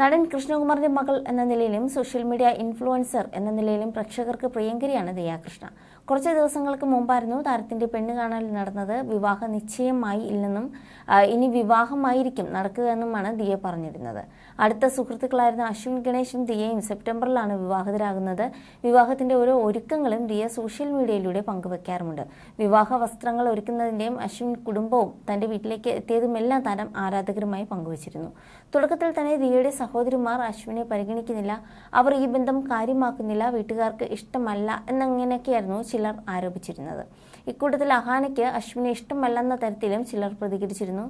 നടൻ കൃഷ്ണകുമാറിന്റെ മകൾ എന്ന നിലയിലും സോഷ്യൽ മീഡിയ ഇൻഫ്ലുവൻസർ എന്ന നിലയിലും പ്രേക്ഷകർക്ക് പ്രിയങ്കരിയാണ് ദിയാകൃഷ്ണ. കുറച്ച് ദിവസങ്ങൾക്ക് മുമ്പായിരുന്നു താരത്തിന്റെ പെണ്ണ് കാണൽ നടന്നത് വിവാഹ നിശ്ചയമായി ഇല്ലെന്നും ഇനി വിവാഹമായിരിക്കും നടക്കുക എന്നുമാണ് ദിയ പറഞ്ഞിരുന്നത്. അടുത്ത സുഹൃത്തുക്കളായിരുന്ന അശ്വിൻ ഗണേശും ദിയയും സെപ്റ്റംബറിലാണ് വിവാഹിതരാകുന്നത്. വിവാഹത്തിന്റെ ഓരോ ഒരുക്കങ്ങളും ദിയ സോഷ്യൽ മീഡിയയിലൂടെ പങ്കുവെക്കാറുമുണ്ട്. വിവാഹ വസ്ത്രങ്ങൾ ഒരുക്കുന്നതിന്റെയും അശ്വിൻ കുടുംബവും തന്റെ വീട്ടിലേക്ക് എത്തിയതുമെല്ലാം താരം ആരാധകരുമായി പങ്കുവച്ചിരുന്നു. തുടക്കത്തിൽ തന്നെ ദിയയുടെ സഹോദരിമാർ അശ്വിനെ പരിഗണിക്കുന്നില്ല. അവർ ഈ ബന്ധം കാര്യമാക്കുന്നില്ല. വീട്ടുകാർക്ക് ഇഷ്ടമല്ല എന്നങ്ങനെയൊക്കെയായിരുന്നു ചിലർ ആരോപിച്ചിരുന്നത്. ഇക്കൂട്ടത്തിൽ അഹാനയ്ക്ക് അശ്വിനെ ഇഷ്ടമല്ലെന്ന തരത്തിലും ചിലർ പ്രതികരിച്ചിരുന്നു.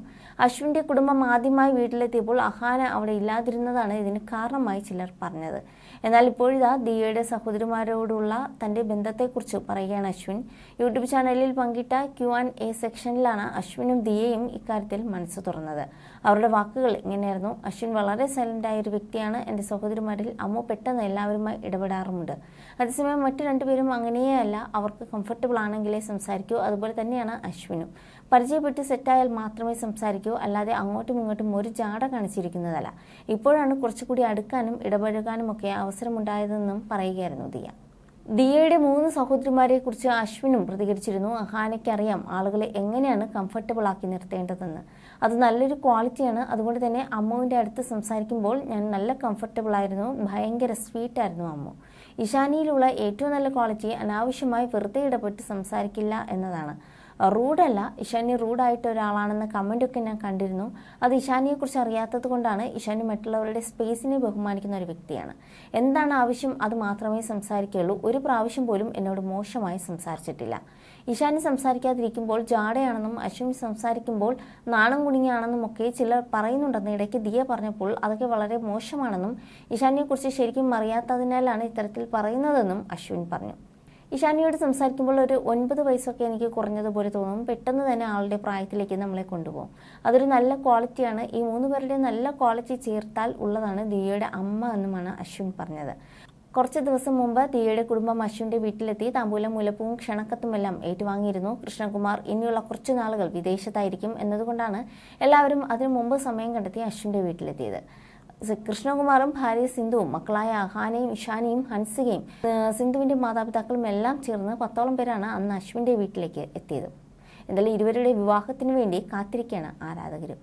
അശ്വിന്റെ കുടുംബം ആദ്യമായി വീട്ടിലെത്തിയപ്പോൾ അഹാന അവിടെ ഇല്ലാതിരുന്നതാണ് ഇതിന് കാരണമായി ചിലർ പറഞ്ഞത്. എന്നാൽ ഇപ്പോഴിതാ ദിയയുടെ സഹോദരിമാരോടുള്ള തന്റെ ബന്ധത്തെക്കുറിച്ച് പറയുകയാണ് അശ്വിൻ. യൂട്യൂബ് ചാനലിൽ പങ്കിട്ട ക്യു ആൻഡ് എ സെക്ഷനിലാണ് അശ്വിനും ദിയയും ഇക്കാര്യത്തിൽ മനസ്സ് തുറന്നത്. അവരുടെ വാക്കുകൾ ഇങ്ങനെയായിരുന്നു. അശ്വിൻ വളരെ സൈലന്റ് ആയ ഒരു വ്യക്തിയാണ് എന്റെ സഹോദരിമാരിൽ അമ്മ പെട്ടെന്ന് എല്ലാവരുമായി ഇടപെടാറുമുണ്ട്. അതേസമയം മറ്റു രണ്ടുപേരും അങ്ങനെയേ അല്ല അവർക്ക് കംഫർട്ടബിൾ ആണെങ്കിലേ സംസാരിക്കൂ. അതുപോലെ തന്നെയാണ് അശ്വിനും. പരിചയപ്പെട്ട് സെറ്റായാൽ മാത്രമേ സംസാരിക്കൂ അല്ലാതെ അങ്ങോട്ടും ഇങ്ങോട്ടും ഒരു ജാട കാണിച്ചിരിക്കുന്നതല്ല. ഇപ്പോഴാണ് കുറച്ചുകൂടി അടുക്കാനും ഇടപഴകാനും ഒക്കെ അവസരമുണ്ടായതെന്നും പറയുകയായിരുന്നു ദിയ. ദിയയുടെ മൂന്ന് സഹോദരിമാരെ കുറിച്ച് അശ്വിനും പ്രതികരിച്ചിരുന്നു. അഹാനയ്ക്കറിയാം ആളുകളെ എങ്ങനെയാണ് കംഫർട്ടബിൾ ആക്കി നിർത്തേണ്ടതെന്ന്. അത് നല്ലൊരു ക്വാളിറ്റിയാണ് അതുകൊണ്ട് തന്നെ അമ്മുവിന്റെ അടുത്ത് സംസാരിക്കുമ്പോൾ ഞാൻ നല്ല കംഫർട്ടബിൾ ആയിരുന്നു. ഭയങ്കര സ്വീറ്റ് ആയിരുന്നു അമ്മു. ഇഷാനിയിലുള്ള ഏറ്റവും നല്ല ക്വാളിറ്റി അനാവശ്യമായി വെറുതെ ഇടപെട്ട് സംസാരിക്കില്ല എന്നതാണ്. റൂഡല്ല. ഇഷാനി റൂഡായിട്ട് ഒരാളാണെന്ന കമന്റൊക്കെ ഞാൻ കണ്ടിരുന്നു. അത് ഇഷാനിയെക്കുറിച്ച് അറിയാത്തത് കൊണ്ടാണ് ഇഷാനി മറ്റുള്ളവരുടെ സ്പേസിനെ ബഹുമാനിക്കുന്ന ഒരു വ്യക്തിയാണ്. എന്താണ് ആവശ്യം? അത് മാത്രമേ സംസാരിക്കുകയുള്ളൂ. ഒരു പ്രാവശ്യം പോലും എന്നോട് മോശമായി സംസാരിച്ചിട്ടില്ല. ഇഷാനി സംസാരിക്കാതിരിക്കുമ്പോൾ ജാടയാണെന്നും അശ്വിൻ സംസാരിക്കുമ്പോൾ നാണം കുണിങ്ങിയാണെന്നും ഒക്കെ ചിലർ പറയുന്നുണ്ടെന്ന് ഇടയ്ക്ക് ദിയ പറഞ്ഞപ്പോൾ അതൊക്കെ വളരെ മോശമാണെന്നും ഇഷാനിയെക്കുറിച്ച് ശരിക്കും അറിയാത്തതിനാലാണ് ഇത്തരത്തിൽ പറയുന്നതെന്നും അശ്വിൻ പറഞ്ഞു. ഇഷാനിയോട് സംസാരിക്കുമ്പോൾ ഒരു ഒൻപത് വയസ്സൊക്കെ എനിക്ക് കുറഞ്ഞതുപോലെ തോന്നും. പെട്ടെന്ന് തന്നെ ആളുടെ പ്രായത്തിലേക്ക് നമ്മളെ കൊണ്ടുപോകും. അതൊരു നല്ല ക്വാളിറ്റിയാണ്. ഈ മൂന്ന് പേരുടെ നല്ല ക്വാളിറ്റി ചേർത്താൽ ഉള്ളതാണ് ദിയയുടെ അമ്മ എന്നുമാണ് അശ്വിൻ പറഞ്ഞത്. കുറച്ച് ദിവസം മുമ്പ് ദിയയുടെ കുടുംബം അശ്വിന്റെ വീട്ടിലെത്തി. താമ്പൂലം മുലപ്പവും ക്ഷണക്കത്തുമെല്ലാം ഏറ്റുവാങ്ങിയിരുന്നു. കൃഷ്ണകുമാർ ഇനിയുള്ള കുറച്ചു നാളുകൾ വിദേശത്തായിരിക്കും എന്നതുകൊണ്ടാണ് എല്ലാവരും അതിനു മുമ്പ് സമയം കണ്ടെത്തി അശ്വിന്റെ വീട്ടിലെത്തിയത്. കൃഷ്ണകുമാറും ഭാര്യ സിന്ധുവും മക്കളായ അഹാനയും ഇഷാനിയും ഹൻസികയും സിന്ധുവിന്റെ മാതാപിതാക്കളും എല്ലാം ചേർന്ന് പത്തോളം പേരാണ് അന്ന് അശ്വിന്റെ വീട്ടിലേക്ക് എത്തിയത്. എന്തായാലും ഇരുവരുടെ വിവാഹത്തിന് വേണ്ടി കാത്തിരിക്കുകയാണ് ആരാധകരും.